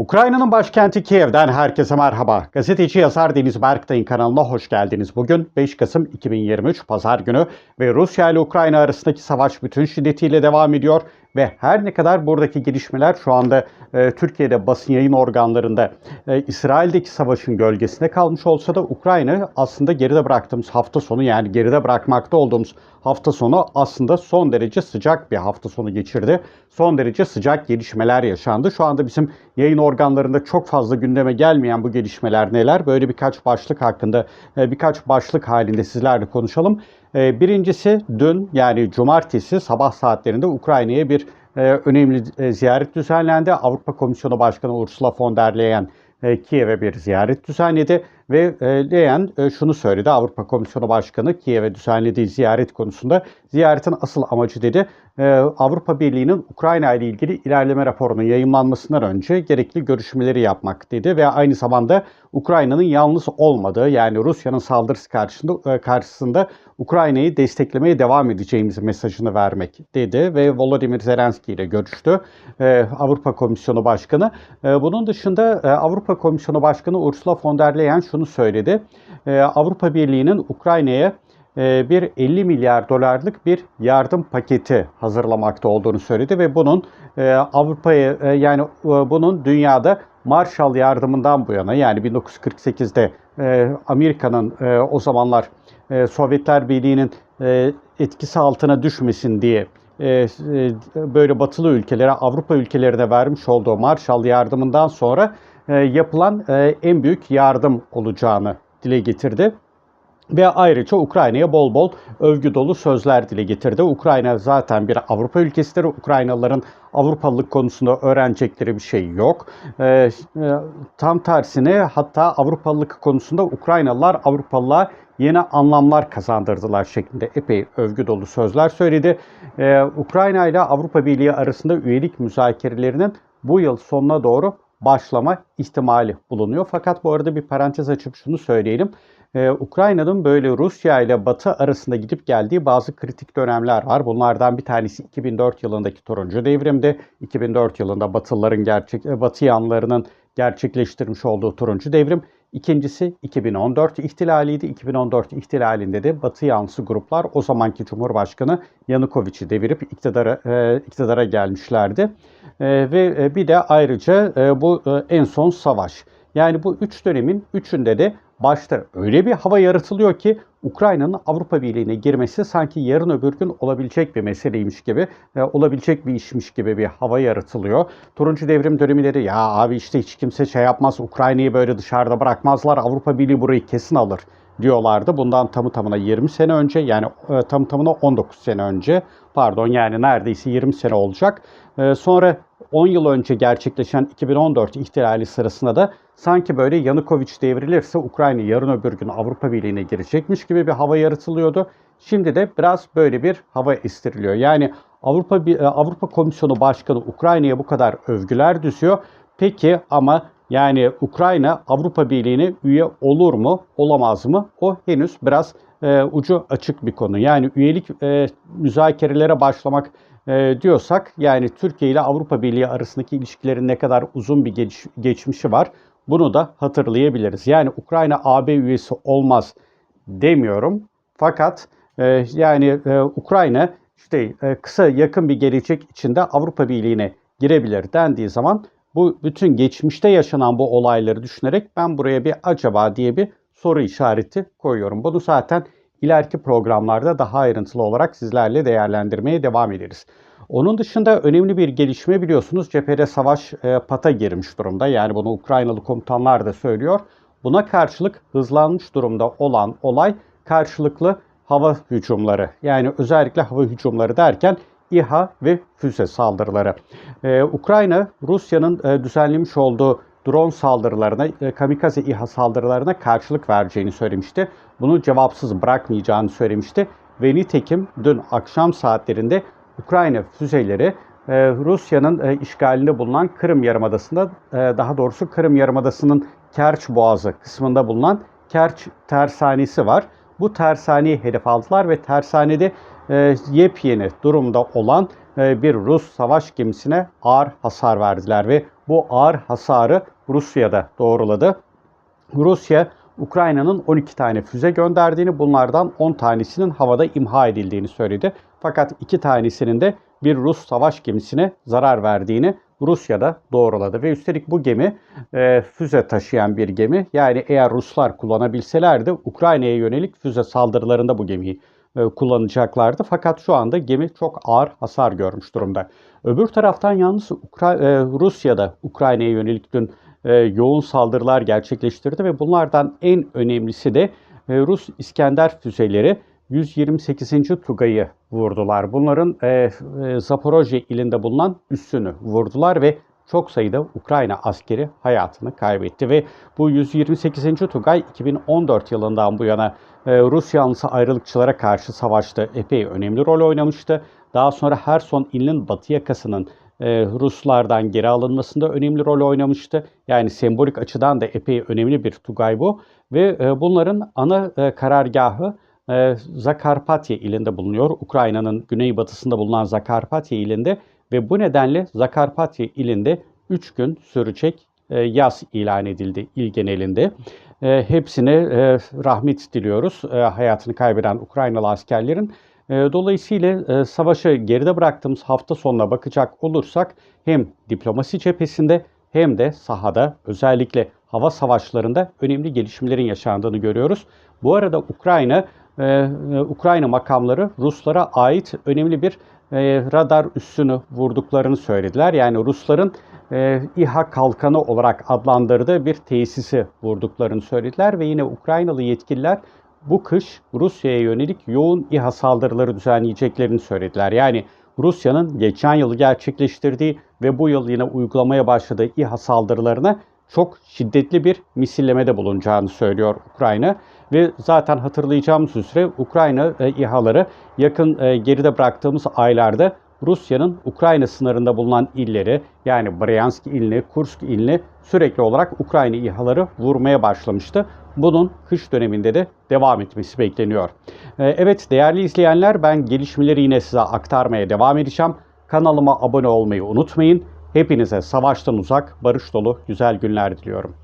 Ukrayna'nın başkenti Kiev'den herkese merhaba. Gazeteci yazar Deniz Berktay'ın kanalına hoş geldiniz. Bugün 5 Kasım 2023 Pazar günü ve Rusya ile Ukrayna arasındaki savaş bütün şiddetiyle devam ediyor ve her ne kadar buradaki gelişmeler şu anda e, Türkiye'de basın yayın organlarında e, İsrail'deki savaşın gölgesinde kalmış olsa da Ukrayna aslında geride bıraktığımız hafta sonu yani geride bırakmakta olduğumuz hafta sonu aslında son derece sıcak bir hafta sonu geçirdi. Son derece sıcak gelişmeler yaşandı. Şu anda bizim yayın organlarında çok fazla gündeme gelmeyen bu gelişmeler neler? Böyle birkaç başlık hakkında e, birkaç başlık halinde sizlerle konuşalım. E, Birincisi dün yani cumartesi sabah saatlerinde Ukrayna'ya bir e, önemli e, ziyaret düzenlendi. Avrupa Komisyonu Başkanı Ursula von der Leyen e, Kiev'e bir ziyaret düzenledi ve e, Leyen e, şunu söyledi. Avrupa Komisyonu Başkanı Kiev'e düzenlediği ziyaret konusunda ziyaretin asıl amacı dedi e, Avrupa Birliği'nin Ukrayna ile ilgili ilerleme raporunun yayınlanmasından önce gerekli görüşmeleri yapmak dedi ve aynı zamanda Ukrayna'nın yalnız olmadığı yani Rusya'nın saldırısı karşısında, e, karşısında Ukrayna'yı desteklemeye devam edeceğimiz mesajını vermek dedi ve Volodymyr Zelenski ile görüştü Avrupa Komisyonu Başkanı. Bunun dışında Avrupa Komisyonu Başkanı Ursula von der Leyen şunu söyledi. E, Avrupa Birliği'nin Ukrayna'ya e, bir 50 milyar dolarlık bir yardım paketi hazırlamakta olduğunu söyledi ve bunun e, Avrupa'ya e, yani bunun dünyada Marshall yardımından bu yana yani 1948'de e, Amerika'nın o zamanlar Sovyetler Birliği'nin etkisi altına düşmesin diye böyle batılı ülkelere, Avrupa ülkelerine vermiş olduğu Marshall yardımından sonra yapılan e, en büyük yardım olacağını dile getirdi. Ve ayrıca Ukrayna'ya bol bol övgü dolu sözler dile getirdi. Ukrayna zaten bir Avrupa ülkesidir. Ukraynalıların Avrupalılık konusunda öğrenecekleri bir şey yok. Ee, e, tam tersine hatta Avrupalılık konusunda Ukraynalılar Avrupalılar yeni anlamlar kazandırdılar şeklinde epey övgü dolu sözler söyledi. Ee, Ukrayna ile Avrupa Birliği arasında üyelik müzakerelerinin bu yıl sonuna doğru başlama ihtimali bulunuyor. Fakat bu arada bir parantez açıp şunu söyleyelim. Ee, Ukrayna'nın böyle Rusya ile Batı arasında gidip geldiği bazı kritik dönemler var. Bunlardan bir tanesi 2004 yılındaki turuncu devrimdi. 2004 yılında Batılıların gerçek Batı yanlarının gerçekleştirmiş olduğu turuncu devrim. İkincisi 2014 ihtilaliydi. 2014 ihtilalinde de Batı yanlısı gruplar o zamanki Cumhurbaşkanı Yanukovic'i devirip iktidara, e, iktidara gelmişlerdi. E, ve e, bir de ayrıca e, bu e, en son savaş. Yani bu üç dönemin üçünde de başta öyle bir hava yaratılıyor ki Ukrayna'nın Avrupa Birliği'ne girmesi sanki yarın öbür gün olabilecek bir meseleymiş gibi, e, olabilecek bir işmiş gibi bir hava yaratılıyor. Turuncu devrim dönemleri ya abi işte hiç kimse şey yapmaz, Ukrayna'yı böyle dışarıda bırakmazlar, Avrupa Birliği burayı kesin alır diyorlardı. Bundan tamı tamına 20 sene önce yani e, tamı tamına 19 sene önce pardon yani neredeyse 20 sene olacak. E, sonra 10 yıl önce gerçekleşen 2014 ihtilali sırasında da sanki böyle Yanukovic devrilirse Ukrayna yarın öbür gün Avrupa Birliği'ne girecekmiş gibi bir hava yaratılıyordu. Şimdi de biraz böyle bir hava estiriliyor. Yani Avrupa Avrupa Komisyonu Başkanı Ukrayna'ya bu kadar övgüler düşüyor. Peki ama yani Ukrayna Avrupa Birliği'ne üye olur mu, olamaz mı? O henüz biraz e, ucu açık bir konu. Yani üyelik e, müzakerelere başlamak e, diyorsak yani Türkiye ile Avrupa Birliği arasındaki ilişkilerin ne kadar uzun bir geç, geçmişi var. Bunu da hatırlayabiliriz. Yani Ukrayna AB üyesi olmaz demiyorum. Fakat e, yani e, Ukrayna işte e, kısa yakın bir gelecek içinde Avrupa Birliği'ne girebilir dendiği zaman bu bütün geçmişte yaşanan bu olayları düşünerek ben buraya bir acaba diye bir soru işareti koyuyorum. Bunu zaten ileriki programlarda daha ayrıntılı olarak sizlerle değerlendirmeye devam ederiz. Onun dışında önemli bir gelişme biliyorsunuz cephede savaş e, pata girmiş durumda. Yani bunu Ukraynalı komutanlar da söylüyor. Buna karşılık hızlanmış durumda olan olay karşılıklı hava hücumları. Yani özellikle hava hücumları derken İHA ve füze saldırıları. Ee, Ukrayna, Rusya'nın e, düzenlemiş olduğu drone saldırılarına, e, kamikaze İHA saldırılarına karşılık vereceğini söylemişti. Bunu cevapsız bırakmayacağını söylemişti. Ve nitekim dün akşam saatlerinde Ukrayna füzeleri e, Rusya'nın e, işgalinde bulunan Kırım Yarımadası'nda, daha doğrusu Kırım Yarımadası'nın Kerç Boğazı kısmında bulunan Kerç tersanesi var. Bu tersaneyi hedef aldılar ve tersanede e, yepyeni durumda olan e, bir Rus savaş gemisine ağır hasar verdiler ve bu ağır hasarı Rusya'da doğruladı. Rusya Ukrayna'nın 12 tane füze gönderdiğini, bunlardan 10 tanesinin havada imha edildiğini söyledi. Fakat 2 tanesinin de bir Rus savaş gemisine zarar verdiğini Rusya'da doğruladı. Ve üstelik bu gemi e, füze taşıyan bir gemi. Yani eğer Ruslar kullanabilselerdi Ukrayna'ya yönelik füze saldırılarında bu gemiyi kullanacaklardı. Fakat şu anda gemi çok ağır hasar görmüş durumda. Öbür taraftan yalnız Ukra e, Rusya'da Ukrayna'ya yönelik dün e, yoğun saldırılar gerçekleştirdi ve bunlardan en önemlisi de e, Rus İskender füzeleri 128. Tugay'ı vurdular. Bunların e, e, Zaporojye ilinde bulunan üssünü vurdular ve çok sayıda Ukrayna askeri hayatını kaybetti ve bu 128. Tugay 2014 yılından bu yana e, Rus yanlısı ayrılıkçılara karşı savaşta epey önemli rol oynamıştı. Daha sonra Herson ilinin batı yakasının e, Ruslardan geri alınmasında önemli rol oynamıştı. Yani sembolik açıdan da epey önemli bir Tugay bu. Ve e, bunların ana karargahı Zakarpatya ilinde bulunuyor. Ukrayna'nın güneybatısında bulunan Zakarpatya ilinde ve bu nedenle Zakarpatya ilinde 3 gün sürecek e, yaz ilan edildi il genelinde. E, hepsine e, rahmet diliyoruz hayatını kaybeden Ukraynalı askerlerin. Dolayısıyla savaşı geride bıraktığımız hafta sonuna bakacak olursak hem diplomasi cephesinde hem de sahada özellikle hava savaşlarında önemli gelişmelerin yaşandığını görüyoruz. Bu arada Ukrayna Ukrayna makamları Ruslara ait önemli bir e, radar üssünü vurduklarını söylediler. Yani Rusların e, İHA kalkanı olarak adlandırdığı bir tesisi vurduklarını söylediler ve yine Ukraynalı yetkililer bu kış Rusya'ya yönelik yoğun İHA saldırıları düzenleyeceklerini söylediler. Yani Rusya'nın geçen yıl gerçekleştirdiği ve bu yıl yine uygulamaya başladığı İHA saldırılarına çok şiddetli bir misillemede bulunacağını söylüyor Ukrayna. Ve zaten hatırlayacağımız üzere Ukrayna e, İHA'ları yakın e, geride bıraktığımız aylarda Rusya'nın Ukrayna sınırında bulunan illeri yani Bryansk ilini, Kursk ilini sürekli olarak Ukrayna İHA'ları vurmaya başlamıştı. Bunun kış döneminde de devam etmesi bekleniyor. E, evet değerli izleyenler ben gelişmeleri yine size aktarmaya devam edeceğim. Kanalıma abone olmayı unutmayın. Hepinize savaştan uzak, barış dolu güzel günler diliyorum.